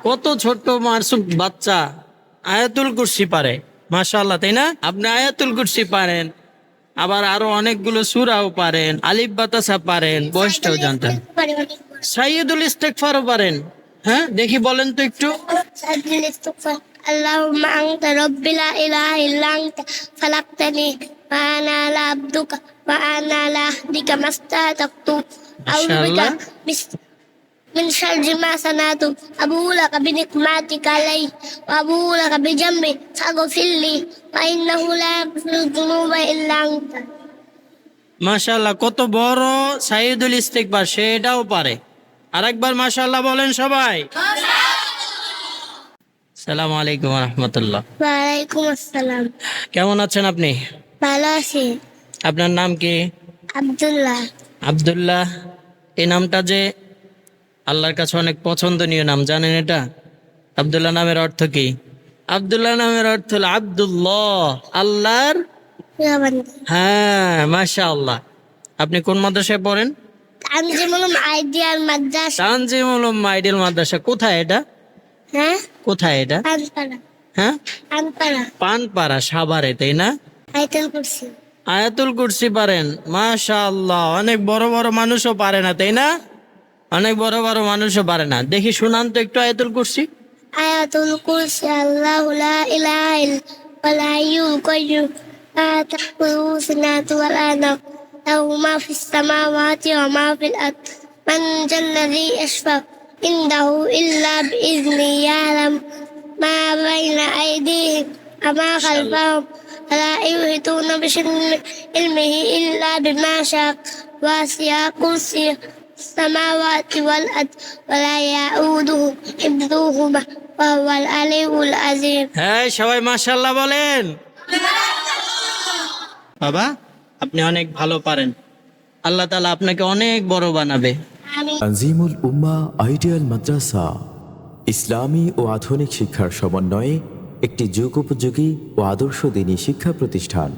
কত ছোট্ট মাসুম বাচ্চা আয়াতুল কুরসি পারে মাশাআল্লাহ তাই না আপনি আয়াতুল কুরসি পারেন আবার আরো অনেকগুলো সুরাও পারেন আলিফ বাতাসা পারেন বয়সটাও জানতেন সাইয়দুল ইস্তেকফারও পারেন হ্যাঁ দেখি বলেন তো একটু سجل الاستغفار اللهم أنت ربي لا إله إلا أنت خلقتني وأنا على عبدك وأنا على عهدك ما استطعت أعوذ ما شاء بك الله. بس- من شر ما صنعت أبو لك بنعمتك علي وأبو لك بجنبي فاغفر لي فإنه لا يغفر الذنوب إلا أنت মাশাআল্লাহ কত বড় সাইয়দুল ইস্তেকবার সেটাও পারে আরেকবার মাশাআল্লাহ বলেন সবাই সালাম আলাইকুম রহমতুল্লাহ ওয়ালাইকুম আসসালাম কেমন আছেন আপনি ভালো আছি আপনার নাম কি আব্দুল্লাহ আব্দুল্লাহ এই নামটা যে আল্লাহর কাছে অনেক পছন্দনীয় নাম জানেন এটা? আব্দুল্লাহ নামের অর্থ কি? আব্দুল্লাহ নামের অর্থ হলো আব্দুল্লাহ আল্লাহর হ্যাঁ মাশা আল্লাহ আপনি কোন মাদ্রাসায় পড়েন? তানজিমুল আইডিয়াল মাদ্রাসা। তানজিমুল মাইডেল মাদ্রাসা। কোথায় এটা? হ্যাঁ? কোথায় এটা? হ্যাঁ? পানপাড়া। পানপাড়া সাভারে তাই না? আয়াতুল কুরসি। পারেন। মাশা আল্লাহ অনেক বড় বড় মানুষও পারে না তাই না? অনেক বড় বড় মানুষও পারে না। দেখি শুনান তো একটু আয়াতুল কুরসি। আয়াতুল কুরসি, আল্লাহ লা ইলাহা ইল্লা হুয়াল কাইয়্যুম। লা তাখুযুহু সিনাতুন ওয়ালা নাওম লাহু মা ফিস সামাওয়াতি ওয়া মা ফিল আরদ। ইল্লা বিইযনি ইয়ালাম। মা বাইনা السماوات والأرض ولا يعوده حفظهما وهو العلي العظيم হ্যাঁ সবাই মাশাল্লাহ বলেন বাবা আপনি অনেক ভালো পারেন আল্লাহ তাআলা আপনাকে অনেক বড় বানাবে آمين তানজিমুল উম্মা আইডিয়াল মাদ্রাসা ইসলামী ও আধুনিক শিক্ষার সমন্বয়ে একটি যুগোপযোগী ও আদর্শ দিনী শিক্ষা প্রতিষ্ঠান